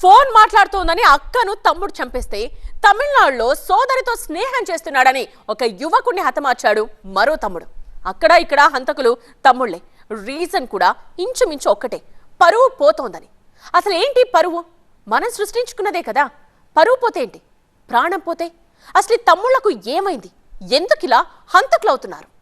Phone మాట్లాడుతోందని అక్కను తమ్ముడు చంపేస్తే తమిళనాడులో సోదరితో స్నేహం చేస్తున్నాడని ఒక యువకుడిని హతమార్చాడు మరో తమ్ముడు. అక్కడ ఇక్కడ హంతకులు తమ్ముళ్ళే రీజన్ కూడా ఇంచుమించు ఒక్కటే. పరువు పోతోందని. అసలు ఏంటి పరువు? మనం సృష్టించుకున్నదే కదా. పరువు పోతే ఏంటి? ప్రాణం పోతే? అసలు తమ్ముళ్ళకు ఏమైంది? ఎందుకిలా హంతకులవుతున్నారు?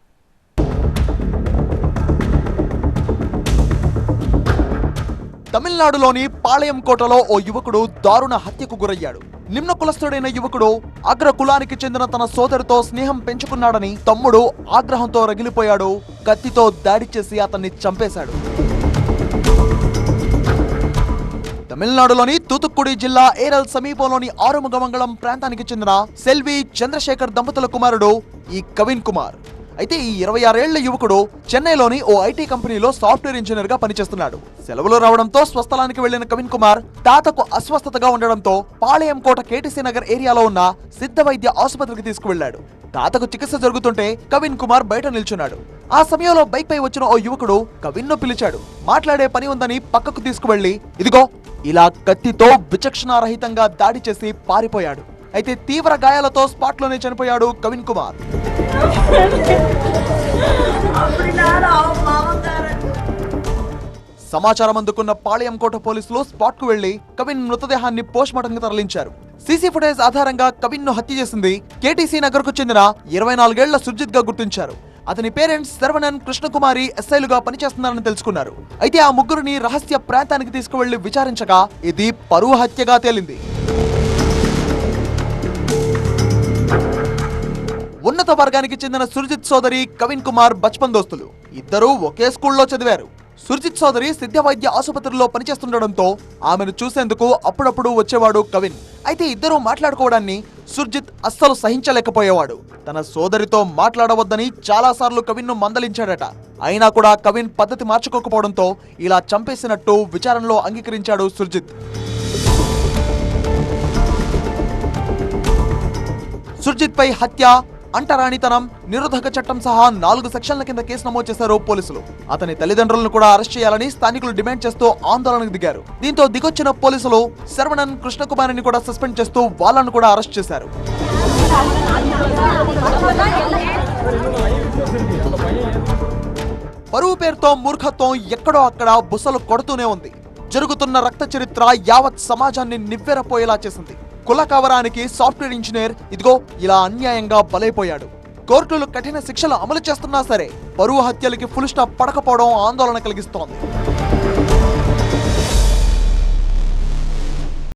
తమిళనాడులోని పాళయం కోటలో ఓ యువకుడు దారుణ హత్యకు గురయ్యాడు. నిమ్న కులస్థుడైన యువకుడు అగ్ర కులానికి చెందిన తన సోదరితో స్నేహం పెంచుకున్నాడని తమ్ముడు ఆగ్రహంతో రగిలిపోయాడు. కత్తితో దాడి చేసి అతన్ని చంపేశాడు. తమిళనాడులోని తూతుక్కుడి జిల్లా ఏరల్ సమీపంలోని ఆరుముగమంగళం ప్రాంతానికి చెందిన సెల్వి చంద్రశేఖర్ దంపతుల కుమారుడు ఈ కవిన్ కుమార్. అయితే ఈ ఇరవై ఆరేళ్ళ యువకుడు చెన్నైలోని ఓ ఐటీ కంపెనీలో సాఫ్ట్వేర్ ఇంజనీర్గా పనిచేస్తున్నాడు. సెలవులు రావడంతో స్వస్థలానికి వెళ్ళిన కవిన్ కుమార్ తాతకు అస్వస్థతగా ఉండడంతో పాళయం కోట కేటీసీ నగర్ ఏరియాలో ఉన్న సిద్ధ వైద్య ఆసుపత్రికి తీసుకువెళ్ళాడు తాతకు చికిత్స జరుగుతుంటే కవిన్ కుమార్ బయట నిల్చున్నాడు. ఆ సమయంలో బైక్ పై వచ్చిన ఓ యువకుడు కవిన్ను పిలిచాడు. మాట్లాడే పని ఉందని పక్కకు తీసుకువెళ్ళి ఇదిగో ఇలా కత్తితో విచక్షణారహితంగా దాడి చేసి పారిపోయాడు. అయితే తీవ్ర గాయాలతో స్పాట్లోనే చనిపోయాడు కవిన్ కుమార్. సమాచారం అందుకున్న పాళయంకోట పోలీసులు స్పాట్కు వెళ్ళి కవిన్ మృతదేహాన్ని పోస్ట్ మార్టం తరలించారు. సీసీ ఫుటేజ్ ఆధారంగా కవిన్ను హత్య చేసింది కేటీసీ నగర్కు చెందిన ఇరవై నాలుగేళ్ళ సుర్జిత్గా గుర్తించారు. అతని పేరెంట్స్ శరవణన్ కృష్ణకుమారి ఎస్ఐలుగా పనిచేస్తున్నారని తెలుసుకున్నారు. అయితే ఆ ముగ్గురిని రహస్య ప్రాంతానికి తీసుకువెళ్ళి విచారించగా ఇది పరువు హత్యగా తేలింది. ఉన్నత వర్గానికి చెందిన సుర్జిత్ సోదరి కవిన్ కుమార్ బచ్పన్ దోస్తులు. ఇద్దరూ ఒకే స్కూల్లో చదివారు. సుర్జిత్ సోదరి సిద్ధ వైద్య ఆసుపత్రిలో పనిచేస్తుండడంతో ఆమెను చూసేందుకు అప్పుడప్పుడు వచ్చేవాడు కవిన్. అయితే ఇద్దరూ మాట్లాడుకోవడాన్ని సుర్జిత్ అస్సలు సహించలేకపోయేవాడు. తన సోదరితో మాట్లాడవద్దని చాలాసార్లు కవిన్ను మందలించాడట. అయినా కూడా కవిన్ పద్ధతి మార్చుకోకపోవడంతో ఇలా చంపేసినట్టు విచారణలో అంగీకరించాడు సుర్జిత్. సుర్జిత్ పై హత్య అంటరానితనం నిరోధక చట్టం సహా నాలుగు సెక్షన్ల కింద కేసు నమోదు చేశారు పోలీసులు. అతని తల్లిదండ్రులను కూడా అరెస్ట్ చేయాలని స్థానికులు డిమాండ్ చేస్తూ ఆందోళనకు దిగారు. దీంతో దిగొచ్చిన పోలీసులు శరవణన్ కృష్ణకుమారిని కూడా సస్పెండ్ చేస్తూ వాళ్ళను కూడా అరెస్ట్ చేశారు. పరువు పేరుతో మూర్ఖత్వం ఎక్కడో అక్కడ బుసలు కొడుతూనే ఉంది. జరుగుతున్న రక్త చరిత్ర యావత్ సమాజాన్ని నివ్వెరపోయేలా చేసింది. కుల కవరానికి సాఫ్ట్వేర్ ఇంజనీర్. ఇదిగో ఇలా అన్యాయంగా బలైపోయాడు. కోర్టులు కఠిన శిక్షలు అమలు చేస్తున్నా సరే బరువు హత్యలకి ఫుల్ స్టాప్ పడకపోవడం ఆందోళన కలిగిస్తోంది.